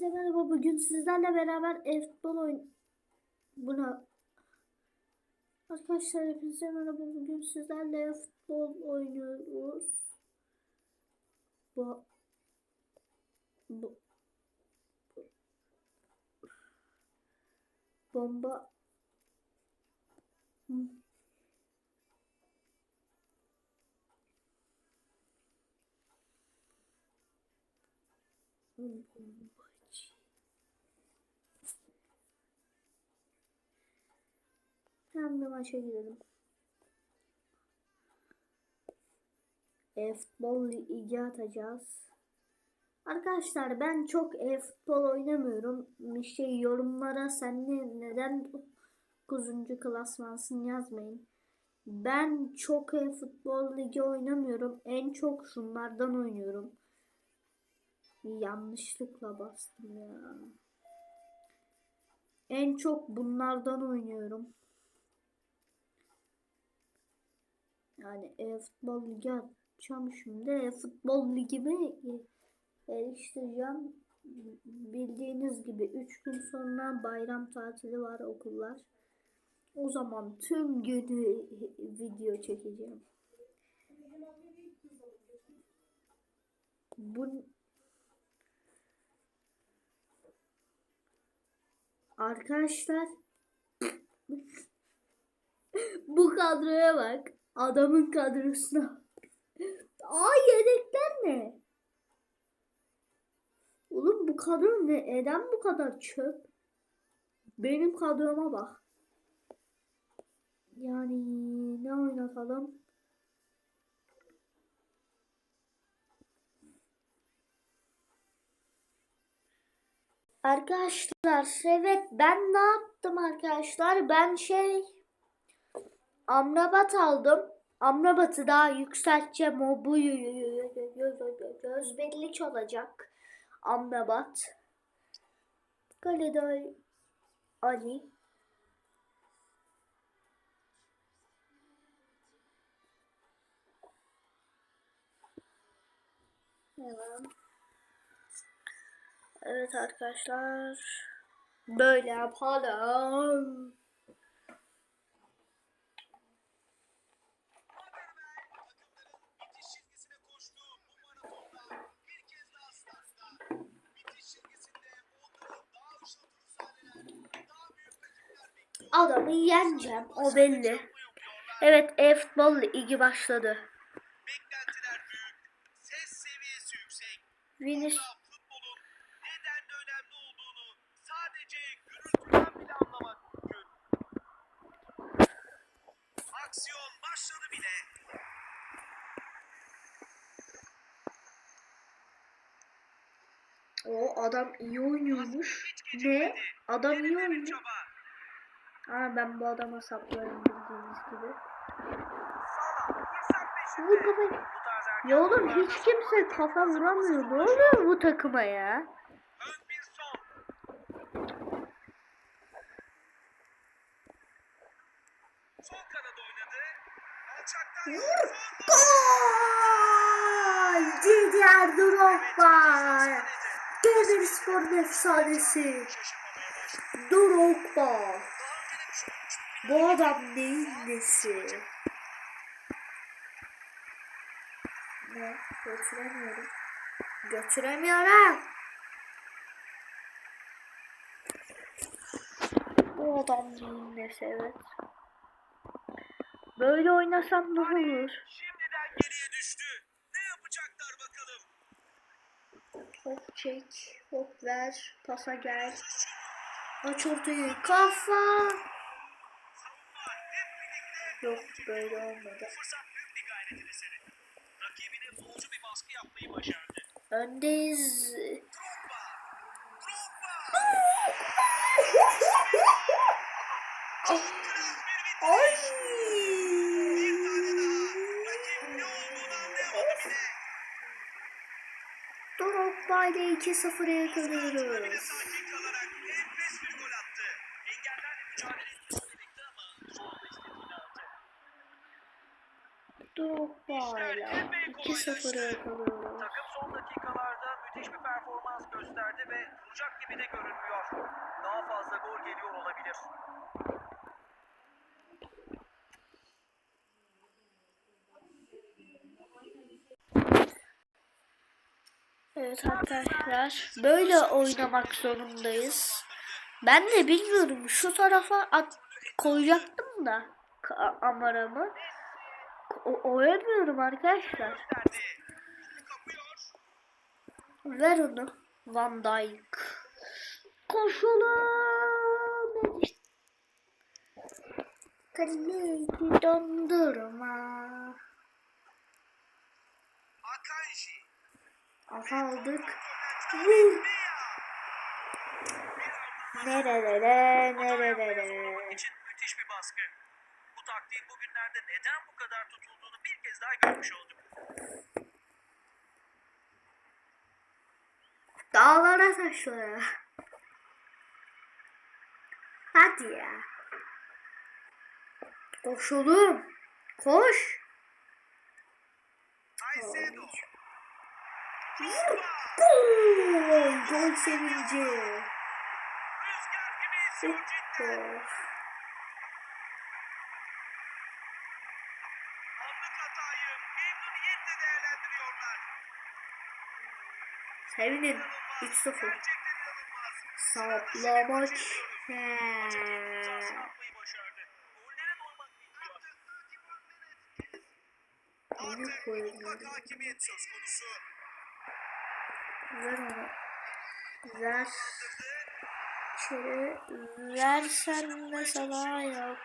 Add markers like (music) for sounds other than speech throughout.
Hepinize merhaba. Bugün sizlerle beraber e-futbol oyun... Buna... Arkadaşlar hepinize merhaba. Bugün sizlerle e-futbol oynuyoruz. Bu... Bu... Bomba... Bombacı. De maça girelim. E-futbol ligi atacağız. Arkadaşlar ben çok e-futbol oynamıyorum. Bir şey yorumlara sen ne, neden 9. klasmansın yazmayın. Ben çok e-futbol ligi oynamıyorum. En çok şunlardan oynuyorum. Yanlışlıkla bastım ya. En çok bunlardan oynuyorum. Yani e-futbol ligi açacağım şimdi. E-futbol ligimi geliştireceğim. Bildiğiniz gibi 3 gün sonra bayram tatili var okullar. O zaman tüm günü video çekeceğim. Bu Arkadaşlar bu kadroya bak. Adamın kadrosuna. Aa yedekler ne? Oğlum bu kadro ne? Neden bu kadar çöp? Benim kadroma bak. Yani ne oynatalım? Arkadaşlar evet ben ne yaptım arkadaşlar? Ben şey Amrabat aldım. Amrabat'ı daha yükselteceğim. O bu gözbellik olacak. Amrabat. Kalede Ali. Devam. Evet arkadaşlar. Böyle yapalım. Adamı yeneceğim. O belli. Evet e-futbol ligi başladı. Beklentiler büyük, ses seviyesi yüksek. Venüs Burada futbolun neden de önemli olduğunu sadece gürültüden bile anlamak mümkün. Aksiyon başladı bile. o adam iyi oynuyormuş. Ne? Adam iyi oynuyor. Aa ben bu adama saplarım bildiğiniz gibi. Bu erken Ya oğlum hiç kimse kafa vuramıyor. Ne oluyor bu takıma ya? Vur. Gol! Didier Drogba. Demirspor'un efsanesi. Şaşırmamaya başladı. Drogba. Bu adam neyin nesi? Ne? Götüremiyorum. Götüremiyorum. Bu adam neyin nesi evet. Böyle oynasam ne olur? Şimdiden geriye düştü. Ne yapacaklar bakalım. Hop çek, hop ver, pasa gel. Aç ortayı, kafa. Yok böyle olmadı. Bu fırsat büyük bir gayret eseri. Rakibine boğucu bir baskı yapmayı başardı. Öndeyiz. Drogba. Drogba. (laughs) Ay. Bir tane daha. Rakip ne olduğunu anlayamadı bile. Drogba ile 2-0 Sıra bile yakalıyoruz. sakin kalarak enfes bir gol attı. Engellerle mücadele etmesi gerekti ama sonunda istediğini aldı. Drogba ile 2-0 yakalıyoruz. Takım son dakikalarda müthiş bir performans gösterdi ve olacak gibi de görünmüyor. Daha fazla gol geliyor olabilir. Evet arkadaşlar böyle oynamak zorundayız. Ben de bilmiyorum şu tarafa at koyacaktım da amaramı. O oyamıyorum arkadaşlar. Ver onu. Van Dijk. Koşalım. Kaleci dondurma. Aldık. Vur. Nerelere nerelere. için müthiş bir baskı. Bu taktiğin bugünlerde neden bu kadar tutulduğunu bir kez daha görmüş olduk. Dağlara taşlara. Hadi ya. Koş oğlum. Koş. Gol! Gol sevinci. Çok hoş. Sevinin. 3-0. Saplamak. Heee. Yeni koyulmadı. Ver onu. Ver. İçeri versen mesela yok.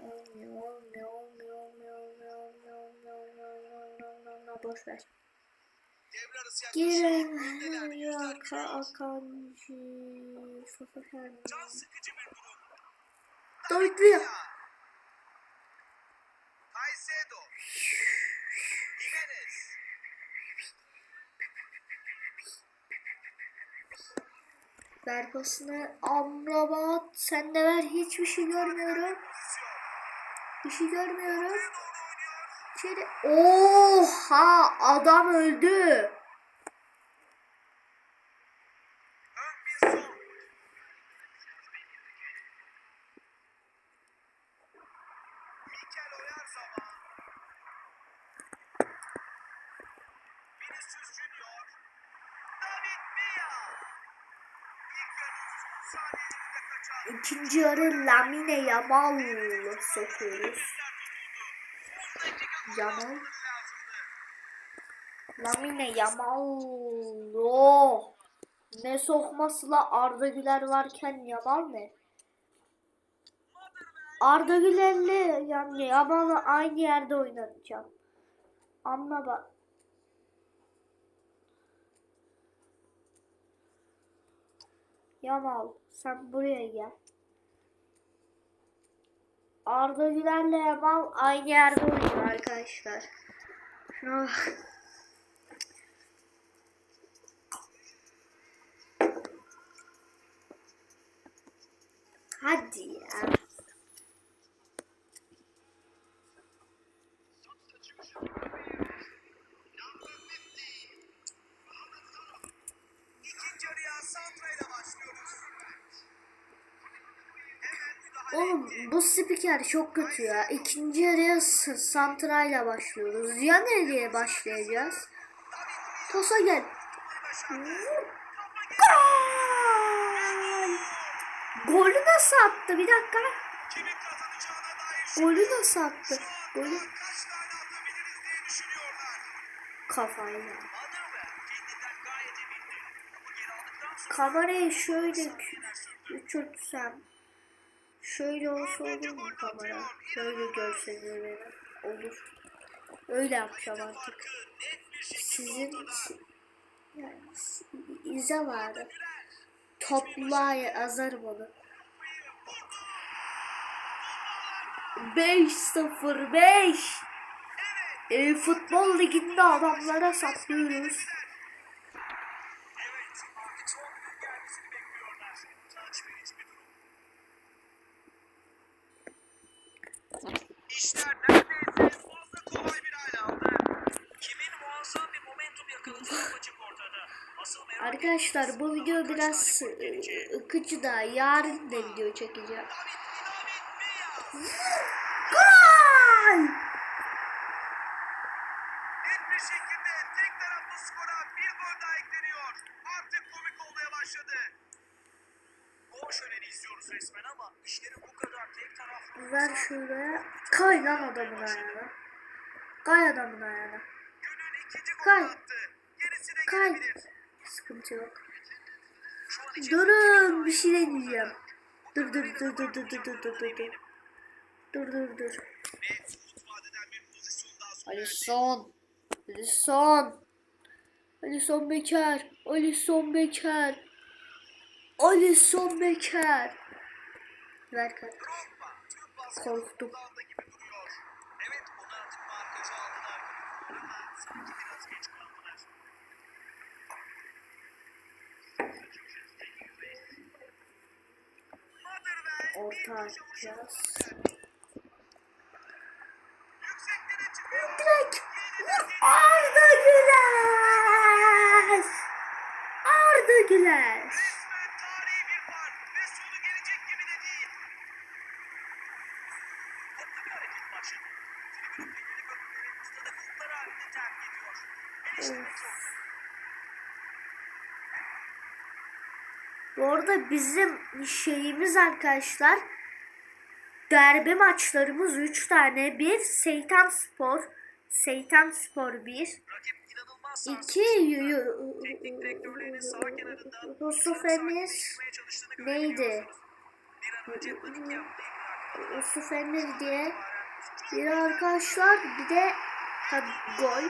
Olmuyor, olmuyor, olmuyor, olmuyor, olmuyor, olmuyor, olmuyor, olmuyor, olmuyor, olmuyor. Boş ver. Giren yaka akancı. Can sıkıcı bir Ver pasını. Amrabat. Sen de ver. Hiçbir şey görmüyorum. Bir şey görmüyorum. İçeri. Oha! Adam öldü. Yamal sokuyoruz. Yamal. Lamine Yamal. Oh. Ne sokması la Arda Güler varken Yamal ne? Arda Güler'le yani Yamal'ı aynı yerde oynatacağım. Anla bak. Yamal sen buraya gel. Arda Güler'le Yamal aynı yerde oynuyor arkadaşlar. Şuna bak. Hadi ya. İkinci Oğlum bu spiker çok kötü ya. İkinci yarıya santrayla başlıyoruz. Ya nereye başlayacağız? Tosa gel. Gol! Golü nasıl attı? Bir dakika. Golü nasıl attı? Golü... Kafayla. Kamerayı şöyle küçültsem. Şöyle olsa olur mu kamera? Böyle görseniyor beni. Olur. Öyle yapacağım artık. Sizin yani izle vardı. Topla yazarım onu. 5-0 5 e, Futbol liginde adamlara saplıyoruz. Evet, artık son düdüğün gelmesini bekliyorlar. Utanç verici bir durum. İşler neredeyse fazla kolay bir hale aldı. Kimin muazzam bir momentum yakaladığı apaçık ortada. Asıl Asıl merak Arkadaşlar bu video biraz e, ıkıcı da yarın da video çekeceğim. Gol! Net bir şekilde tek taraflı skora bir gol daha ekleniyor. Artık komik olmaya başladı. Gol şöleni izliyoruz resmen ama işlerin bu kadar tek taraflı Ver şuraya. Kay lan adamın ayağına. Kay adamın ayağına. Kay. Kay. Sıkıntı yok. Durun bir şey deneyeceğim. Dur dur dur dur dur dur dur dur dur dur. Dur dur vadeden bir pozisyon daha sonra. Alisson. Alisson. Alisson Beker. Alisson Beker. Alisson Beker. Ver basketbolu Korktum. Orta atacağız. Arda Güler. Thank you. Evet. Bu arada bizim şeyimiz arkadaşlar derbi maçlarımız 3 tane. Bir Seytan Spor, Seytan Spor 1. 2 Yusuf Emir neydi? Yusuf Emir diye bir arkadaşlar bir de tabii gol.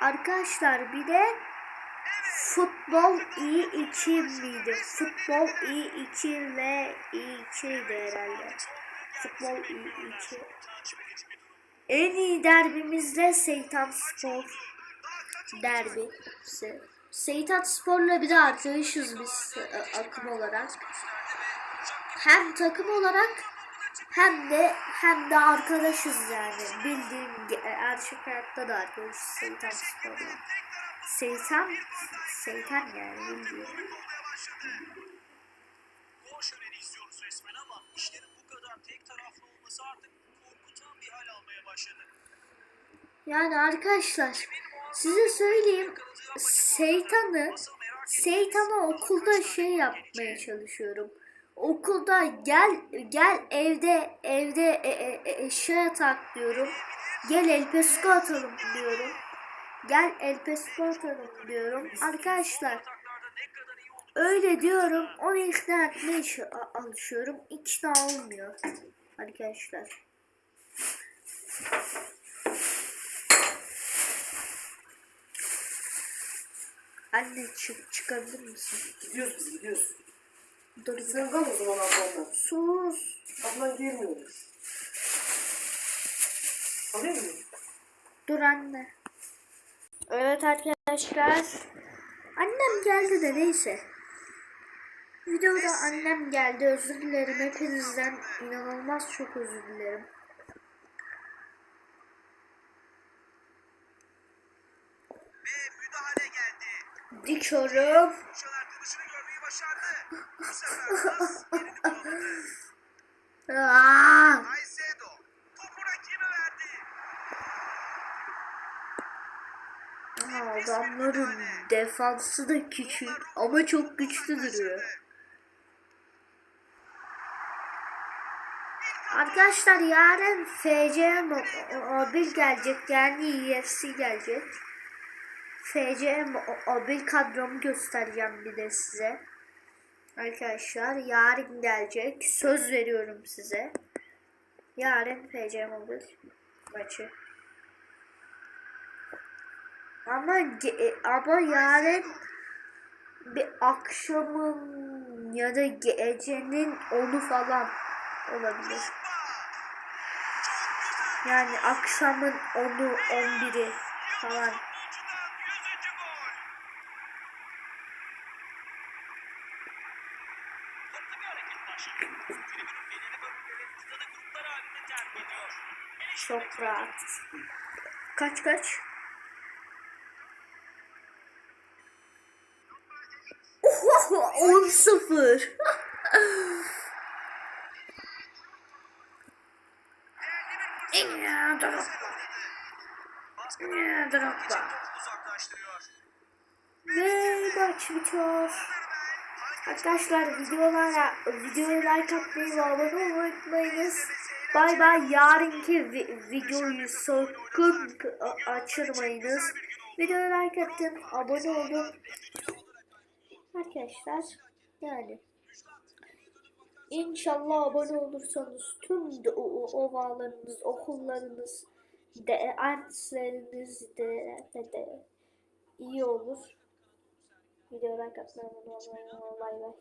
Arkadaşlar bir de futbol iyi 2 miydi? Futbol iyi 2 ve iyi 2'ydi herhalde. Futbol iyi 2. Utanç verici bir durum. En iyi derbimizde Seytan Spor derbi. Se- Seytan Spor'la bir de arkadaşız biz e, akım olarak. Hem takım olarak hem de hem de arkadaşız yani. Bildiğim ge- e, gerçek hayatta da arkadaşız Seytan Spor'la. Seytan, Seytan yani bildiğim. Yani arkadaşlar size söyleyeyim Seytan'ı Seytan'a okulda şey yapmaya çalışıyorum. Okulda gel gel evde evde e, e, e, eşya atak diyorum. Gel El Pesco atalım diyorum. Gel El Pesco atalım diyorum. Arkadaşlar öyle diyorum. Onu ikna etmeye alışıyorum. İkna olmuyor. Arkadaşlar. Anne çık çıkabilir misin? Gidiyoruz gidiyoruz. Dur Sen kal o zaman ablanla. sus. Ablan gelmiyor. Alayım mı? Dur anne. Evet arkadaşlar. Annem geldi de neyse. Videoda annem geldi. Özür dilerim hepinizden. inanılmaz çok özür dilerim. Dikiyorum. Başardı. Bu sefer pas yerini bulamadı. Aa! Caicedo topu rakibe verdi. Aa, Adamların defansı da küçük ama çok güçlü duruyor. Arkadaşlar yarın FC Mo- Mobil gelecek yani UFC gelecek. FC Mo- Mobil kadromu göstereceğim bir de size. Arkadaşlar yarın gelecek. Söz veriyorum size. Yarın FC Mobil maçı. Ama ge- ama yarın bir akşamın ya da gecenin onu falan olabilir. Yani akşamın onu 11'i falan. Çok rahat. Kaç kaç? 10-0. Ya, Drogba. Baskıdan Ya, için Drogba. topu uzaklaştırıyor. Ve maç bitiyor. Arkadaşlar videolara videoya like atmayı ve abone olmayı unutmayınız. Bay bay. Yarınki vi- videoyu sakın açırmayınız. Videoya like atın, abone olun. Arkadaşlar yani İnşallah abone olursanız tüm de, ovalarınız, okullarınız, de, dersleriniz de, de, de iyi olur. Videoya like atmayı unutmayın. Bay bay.